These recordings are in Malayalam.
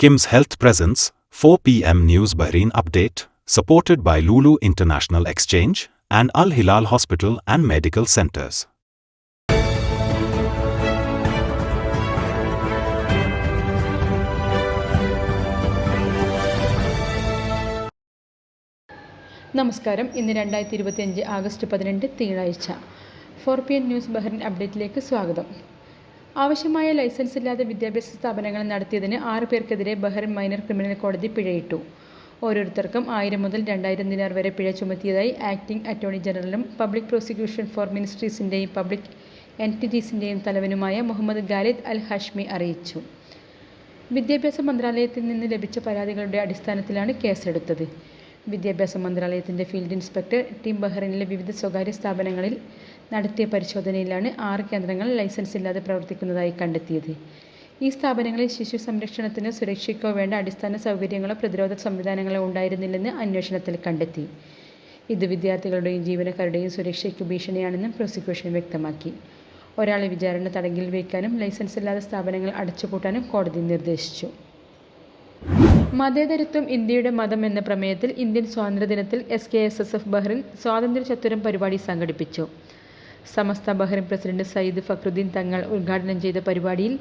Kim's Health Presence, 4 p.m. News Bahrain Update, supported by Lulu International Exchange and Al Hilal Hospital and Medical Centers. നമസ്കാരം ഇന്ന് രണ്ടായിരത്തി ഇരുപത്തിയഞ്ച് ആഗസ്റ്റ് പതിനെട്ട് തിങ്കളാഴ്ച four P N news Bahrain അപ്ഡേറ്റിലേക്ക് സ്വാഗതം ആവശ്യമായ ലൈസൻസ് ഇല്ലാതെ വിദ്യാഭ്യാസ സ്ഥാപനങ്ങൾ നടത്തിയതിന് ആറ് പേർക്കെതിരെ ബഹ്റിൻ മൈനർ ക്രിമിനൽ കോടതി പിഴയിട്ടു. ഓരോരുത്തർക്കും ആയിരം മുതൽ രണ്ടായിരം ദിനാർ വരെ പിഴ ചുമത്തിയതായി ആക്ടിംഗ് അറ്റോർണി ജനറലും പബ്ലിക് പ്രോസിക്യൂഷൻ ഫോർ മിനിസ്ട്രീസിന്റെയും പബ്ലിക് എന്റിറ്റീസിന്റെയും തലവനുമായ മുഹമ്മദ് ഖാലിദ് അൽ ഹഷ്മി അറിയിച്ചു. വിദ്യാഭ്യാസ മന്ത്രാലയത്തിൽ നിന്ന് ലഭിച്ച പരാതികളുടെ അടിസ്ഥാനത്തിലാണ് കേസെടുത്തത്. വിദ്യാഭ്യാസ മന്ത്രാലയത്തിന്റെ ഫീൽഡ് ഇൻസ്പെക്ടർ ടീം ബഹ്റൈനിലെ വിവിധ സ്വകാര്യ സ്ഥാപനങ്ങളിൽ നടത്തിയ പരിശോധനയിലാണ് ആറ് കേന്ദ്രങ്ങൾ ലൈസൻസ് ഇല്ലാതെ പ്രവർത്തിക്കുന്നതായി കണ്ടെത്തിയത്. ഈ സ്ഥാപനങ്ങളിൽ ശിശു സംരക്ഷണത്തിനോ സുരക്ഷയ്ക്കോ വേണ്ട അടിസ്ഥാന സൗകര്യങ്ങളോ പ്രതിരോധ സംവിധാനങ്ങളോ ഉണ്ടായിരുന്നില്ലെന്ന് അന്വേഷണത്തിൽ കണ്ടെത്തി. ഇത് വിദ്യാർത്ഥികളുടെയും ജീവനക്കാരുടെയും സുരക്ഷയ്ക്ക് ഭീഷണിയാണെന്നും പ്രോസിക്യൂഷൻ വ്യക്തമാക്കി. ഒരാളെ വിചാരണ തടങ്കിൽ വയ്ക്കാനും ലൈസൻസ് ഇല്ലാത്ത സ്ഥാപനങ്ങൾ അടച്ചുപൂട്ടാനും കോടതി നിർദ്ദേശിച്ചു. മതേതരത്വം ഇന്ത്യയുടെ മതം എന്ന പ്രമേയത്തിൽ Indian സ്വാതന്ത്ര്യദിനത്തിൽ S K S S F Bahrain സ്വാതന്ത്ര്യ ചത്തുരം പരിപാടി സംഘടിപ്പിച്ചു. സമസ്ത ബഹ്റിൻ പ്രസിഡന്റ് സയ്യിദ് ഫക്രുദ്ദീൻ തങ്ങൾ ഉദ്ഘാടനം ചെയ്ത പരിപാടിയിൽ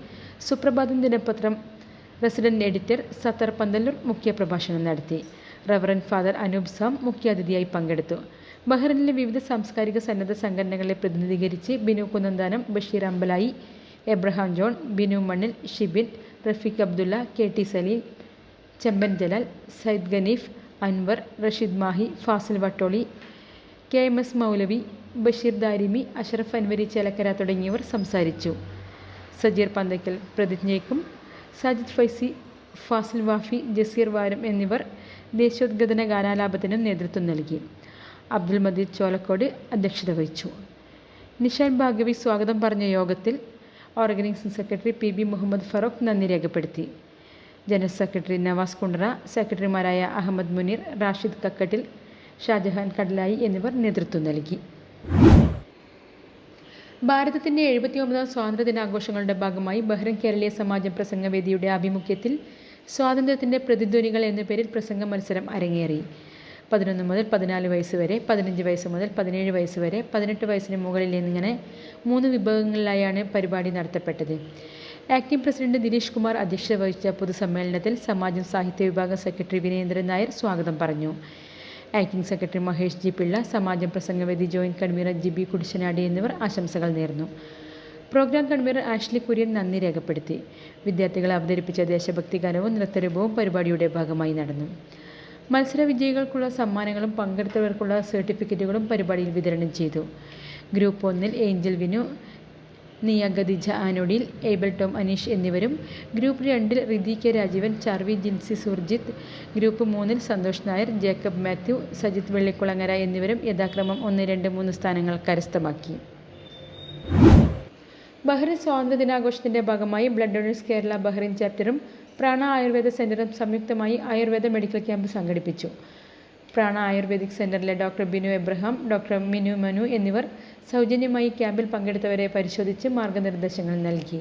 സുപ്രഭാതം ദിനപത്രം റെസിഡന്റ് എഡിറ്റർ സത്തർ പന്തല്ലൂർ മുഖ്യപ്രഭാഷണം നടത്തി. റവറൻ ഫാദർ അനൂപ് സാം മുഖ്യാതിഥിയായി പങ്കെടുത്തു. ബഹ്റിനിലെ വിവിധ സാംസ്കാരിക സന്നദ്ധ സംഘടനകളെ പ്രതിനിധീകരിച്ച് Binu Kunnanthanam Basheer Ambalayi Abraham John Binu Mannil Shibin Rafeeq Abdulla K T Saleem Chemban Jalal Sayyid Ganeef Anwar Rasheed Mahi Fasil Vattoli K M S Moulavi Basheer Darimi Ashraf Anwari Chelakkara തുടങ്ങിയവർ സംസാരിച്ചു. സജീർ പന്തയ്ക്കൽ പ്രതിജ്ഞയ്ക്കും സാജിദ് ഫൈസി ഫാസിൽ വാഫി ജസീർ വാരം എന്നിവർ ദേശീയോദ്ഗ്രഥന ഗാനാലാപത്തിനും നേതൃത്വം നൽകി. അബ്ദുൽ മദീദ് ചോലക്കോട് അധ്യക്ഷത വഹിച്ചു. നിഷാൻ ഭാഗവി സ്വാഗതം പറഞ്ഞ യോഗത്തിൽ organising secretary P B Muhammad Farooq നന്ദി രേഖപ്പെടുത്തി. ജനറൽ സെക്രട്ടറി നവാസ് കുണ്ട്ര സെക്രട്ടറിമാരായ അഹമ്മദ് മുനീർ റാഷിദ് കക്കട്ടിൽ ഷാജഹാൻ കടലായി എന്നിവർ നേതൃത്വം നൽകി. ഭാരതത്തിന്റെ എഴുപത്തിയൊമ്പതാം സ്വാതന്ത്ര്യ ദിനാഘോഷങ്ങളുടെ ഭാഗമായി ബഹ്റൻ കേരളീയ സമാജം പ്രസംഗവേദിയുടെ ആഭിമുഖ്യത്തിൽ സ്വാതന്ത്ര്യത്തിന്റെ പ്രതിധ്വനികൾ എന്ന പേരിൽ പ്രസംഗ മത്സരം അരങ്ങേറി. പതിനൊന്ന് മുതൽ പതിനാല് വയസ്സ് വരെ പതിനഞ്ച് വയസ്സ് മുതൽ പതിനേഴ് വയസ്സ് വരെ പതിനെട്ട് വയസ്സിന് മുകളിൽ എന്നിങ്ങനെ മൂന്ന് വിഭാഗങ്ങളിലായാണ് പരിപാടി നടത്തപ്പെട്ടത്. ആക്ടിംഗ് പ്രസിഡന്റ് ദിനേഷ് കുമാർ അധ്യക്ഷത വഹിച്ച പൊതുസമ്മേളനത്തിൽ സമാജം സാഹിത്യ വിഭാഗം സെക്രട്ടറി വിനേന്ദ്രൻ നായർ സ്വാഗതം പറഞ്ഞു. Acting secretary Mahesh G Pillai Samajam പ്രസംഗവേദി joint convener G B കുടിശനാടി എന്നിവർ ആശംസകൾ നേർന്നു. പ്രോഗ്രാം കൺവീനർ ആഷ്ലി കുര്യൻ നന്ദി രേഖപ്പെടുത്തി. വിദ്യാർത്ഥികളെ അവതരിപ്പിച്ച ദേശഭക്തി ഗാനവും നൃത്തരൂപവും പരിപാടിയുടെ ഭാഗമായി നടന്നു. മത്സര വിജയികൾക്കുള്ള സമ്മാനങ്ങളും പങ്കെടുത്തവർക്കുള്ള സർട്ടിഫിക്കറ്റുകളും പരിപാടിയിൽ വിതരണം ചെയ്തു. ഗ്രൂപ്പ് ഒന്നിൽ ഏഞ്ചൽ വിനു നിയ ഖദീജ ഏബിൾ ടോം അനീഷ് എന്നിവരും ഗ്രൂപ്പ് രണ്ടിൽ റിതി കെ രാജീവൻ ചാർവി ജിൻസി സുർജിത്ത് ഗ്രൂപ്പ് മൂന്നിൽ സന്തോഷ് നായർ ജേക്കബ് മാത്യു സജിത് വെള്ളിക്കുളങ്ങര എന്നിവരും യഥാക്രമം ഒന്ന് രണ്ട് മൂന്ന് സ്ഥാനങ്ങൾ കരസ്ഥമാക്കി. ബഹ്റിൻ സ്വാതന്ത്ര്യ ദിനാഘോഷത്തിന്റെ ഭാഗമായി ബ്ലഡ് ഡൊണേഴ്സ് കേരള ബഹ്റിൻ ചാപ്റ്ററും പ്രാണ ആയുർവേദ സെന്ററും സംയുക്തമായി ആയുർവേദ മെഡിക്കൽ ക്യാമ്പ് സംഘടിപ്പിച്ചു. പ്രാണ ആയുർവേദിക് സെന്ററിലെ doctor Binu Abraham doctor Minu Manu എന്നിവർ സൗജന്യമായി ക്യാമ്പിൽ പങ്കെടുത്തവരെ പരിശോധിച്ച് മാർഗനിർദ്ദേശങ്ങൾ നൽകി.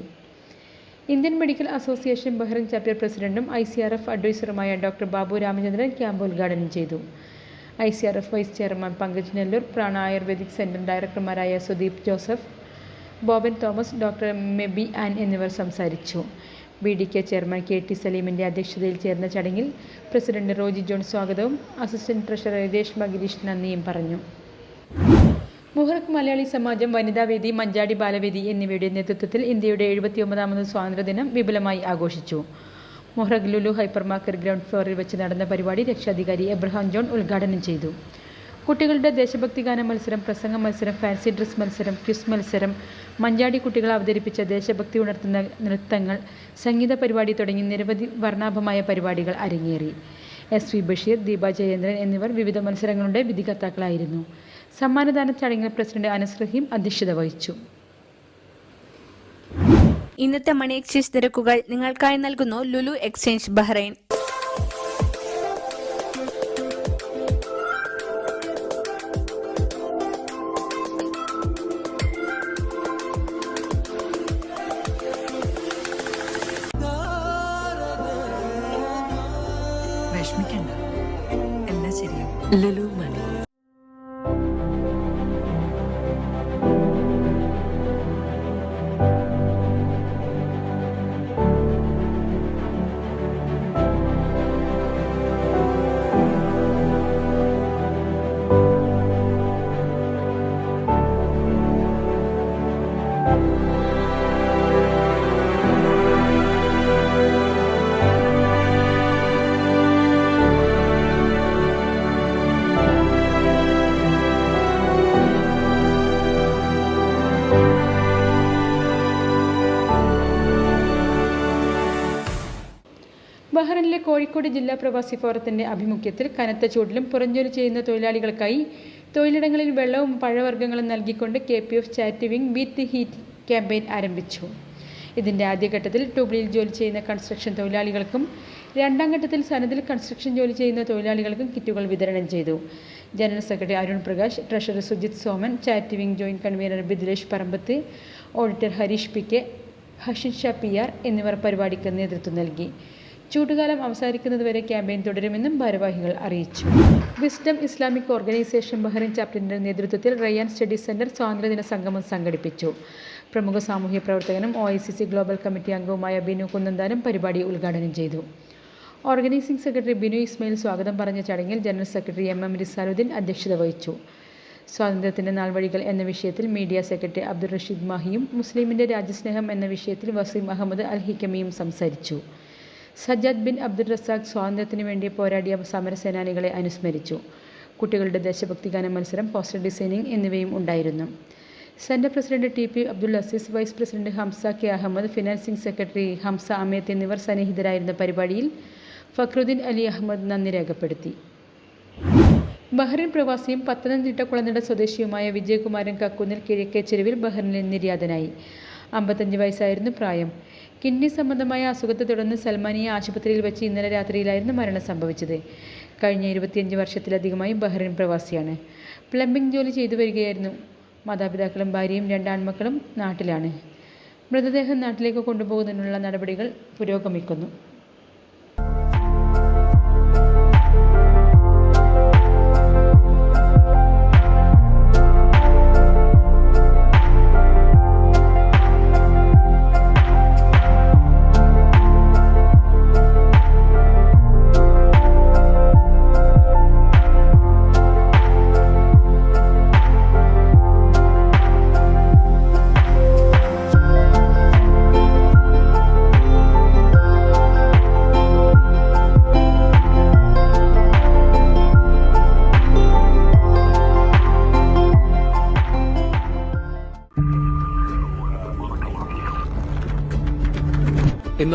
Indian medical association Bahrain chapter പ്രസിഡന്റും ഐ സി ആർ എഫ് അഡ്വൈസറുമായ ഡോക്ടർ ബാബു രാമചന്ദ്രൻ ക്യാമ്പ് ഉദ്ഘാടനം ചെയ്തു. I C R F vice chairman Pankaj Nellur Prana Ayurvedic centre ഡയറക്ടർമാരായ Sudeep Joseph Boban Thomas doctor Meby an എന്നിവർ സംസാരിച്ചു. B D K chairman K T സലീമിന്റെ അധ്യക്ഷതയിൽ ചേർന്ന ചടങ്ങിൽ പ്രസിഡന്റ് റോജി ജോൺ സ്വാഗതവും അസിസ്റ്റന്റ് ട്രഷറർ രേഷ്മ ഗിരീഷ് നന്ദിയും പറഞ്ഞു. മുഹറക് മലയാളി സമാജം വനിതാവേദി മഞ്ചാടി ബാലവേദി എന്നിവയുടെ നേതൃത്വത്തിൽ ഇന്ത്യയുടെ എഴുപത്തിയൊമ്പതാമത് സ്വാതന്ത്ര്യദിനം വിപുലമായി ആഘോഷിച്ചു. Muharraq Lulu hyper market ground ഫ്ലോറിൽ വെച്ച് നടന്ന പരിപാടി രക്ഷാധികാരി എബ്രഹാം ജോൺ ഉദ്ഘാടനം ചെയ്തു. കുട്ടികളുടെ ദേശഭക്തി ഗാന മത്സരം പ്രസംഗ മത്സരം ഫാൻസി ഡ്രസ് മത്സരം ക്വിസ് മത്സരം മഞ്ചാടി കുട്ടികൾ അവതരിപ്പിച്ച ദേശഭക്തി ഉണർത്തുന്ന നൃത്തങ്ങൾ സംഗീത പരിപാടി തുടങ്ങി നിരവധി വർണാഭമായ പരിപാടികൾ അരങ്ങേറി. എസ് വി ബഷീർ ദീപ ജയേന്ദ്രൻ എന്നിവർ വിവിധ മത്സരങ്ങളുടെ വിധികർത്താക്കളായിരുന്നു. സമ്മാനദാന ചടങ്ങിൽ പ്രസിഡന്റ് അനസ് റഹീം അധ്യക്ഷത വഹിച്ചു. ഇന്നത്തെ മണി എക്സ്ചേഞ്ച് നിരക്കുകൾ നിങ്ങൾക്കായി നൽകുന്നു ലുലു എക്സ്ചേഞ്ച് ബഹ്റൈൻ. വിഷമിക്കണ്ട. എല്ലാം ശരിയാവും. ലലു മണി. കോഴിക്കോട് ജില്ലാ പ്രവാസി ഫോറത്തിന്റെ ആഭിമുഖ്യത്തിൽ കനത്ത ചൂടിലും പുറംജോലി ചെയ്യുന്ന തൊഴിലാളികൾക്കായി തൊഴിലിടങ്ങളിൽ വെള്ളവും പഴവർഗങ്ങളും നൽകിക്കൊണ്ട് K P F chat wing beat the heat campaign ആരംഭിച്ചു. ഇതിന്റെ ആദ്യഘട്ടത്തിൽ ട്യൂബ്ലിയിൽ ജോലി ചെയ്യുന്ന കൺസ്ട്രക്ഷൻ തൊഴിലാളികൾക്കും രണ്ടാം ഘട്ടത്തിൽ സനദിൽ കൺസ്ട്രക്ഷൻ ജോലി ചെയ്യുന്ന തൊഴിലാളികൾക്കും കിറ്റുകൾ വിതരണം ചെയ്തു. General secretary Arun Prakash treasurer Sujith Soman chat wing joint convener Bidilesh Parambath auditor Hareesh P K Hashin Shah P R എന്നിവർ പരിപാടിക്ക് നേതൃത്വം നൽകി. ചൂടുകാലം അവസാനിക്കുന്നതുവരെ ക്യാമ്പയിൻ തുടരുമെന്നും ഭാരവാഹികൾ അറിയിച്ചു. വിസ്ഡം ഇസ്ലാമിക് ഓർഗനൈസേഷൻ ബഹ്റിൻ ചാപ്റ്ററിന്റെ നേതൃത്വത്തിൽ റയ്യാൻ സ്റ്റഡി സെന്റർ സ്വാതന്ത്ര്യദിന സംഗമം സംഘടിപ്പിച്ചു. പ്രമുഖ സാമൂഹ്യ പ്രവർത്തകനും ഒ ഗ്ലോബൽ കമ്മിറ്റി അംഗവുമായ ബിനു കുന്നന്താനം പരിപാടി ഉദ്ഘാടനം ചെയ്തു. ഓർഗനൈസിംഗ് സെക്രട്ടറി ബിനു ഇസ്മയിൽ സ്വാഗതം പറഞ്ഞ ചടങ്ങിൽ general secretary M M Risaluddeen അധ്യക്ഷത വഹിച്ചു. സ്വാതന്ത്ര്യത്തിന്റെ നാൾവഴികൾ എന്ന വിഷയത്തിൽ മീഡിയ സെക്രട്ടറി അബ്ദുൾ റഷീദ് മാഹിയും മുസ്ലിമിന്റെ രാജ്യസ്നേഹം എന്ന വിഷയത്തിൽ വസീം അഹമ്മദ് അൽ ഹിക്കമിയും സംസാരിച്ചു. സജ്ജാദ് ബിൻ അബ്ദുൾ റസാഖ് സ്വാതന്ത്ര്യത്തിന് വേണ്ടി പോരാടിയ സമരസേനാനികളെ അനുസ്മരിച്ചു. കുട്ടികളുടെ ദേശഭക്തി ഗാന മത്സരം പോസ്റ്റർ ഡിസൈനിങ് എന്നിവയും ഉണ്ടായിരുന്നു. Centre president T P Abdul Azeez vice president Hamsa K Ahmed financing secretary Hamsa Ameth എന്നിവർ സന്നിഹിതരായിരുന്ന പരിപാടിയിൽ ഫക്രുദ്ദീൻ അലി അഹമ്മദ് നന്ദി രേഖപ്പെടുത്തി. ബഹ്റിൻ പ്രവാസിയും പത്തനംതിട്ട കുളനട സ്വദേശിയുമായ വിജയകുമാരൻ കക്കുന്നിൽ കിഴക്കേ ചെരുവിൽ ബഹ്റിനിൽ നിര്യാതനായി. അമ്പത്തഞ്ച് വയസ്സായിരുന്നു പ്രായം. കിഡ്നി സംബന്ധമായ അസുഖത്തെ തുടർന്ന് സൽമാനിയ ആശുപത്രിയിൽ വെച്ച് ഇന്നലെ രാത്രിയിലായിരുന്നു മരണം സംഭവിച്ചത്. കഴിഞ്ഞ ഇരുപത്തിയഞ്ച് വർഷത്തിലധികമായി ബഹ്റിൻ പ്രവാസിയാണ്. പ്ലംബിംഗ് ജോലി ചെയ്തു വരികയായിരുന്നു. മാതാപിതാക്കളും ഭാര്യയും രണ്ടാൺമക്കളും നാട്ടിലാണ്. മൃതദേഹം നാട്ടിലേക്ക് കൊണ്ടുപോകുന്നതിനുള്ള നടപടികൾ പുരോഗമിക്കുന്നു.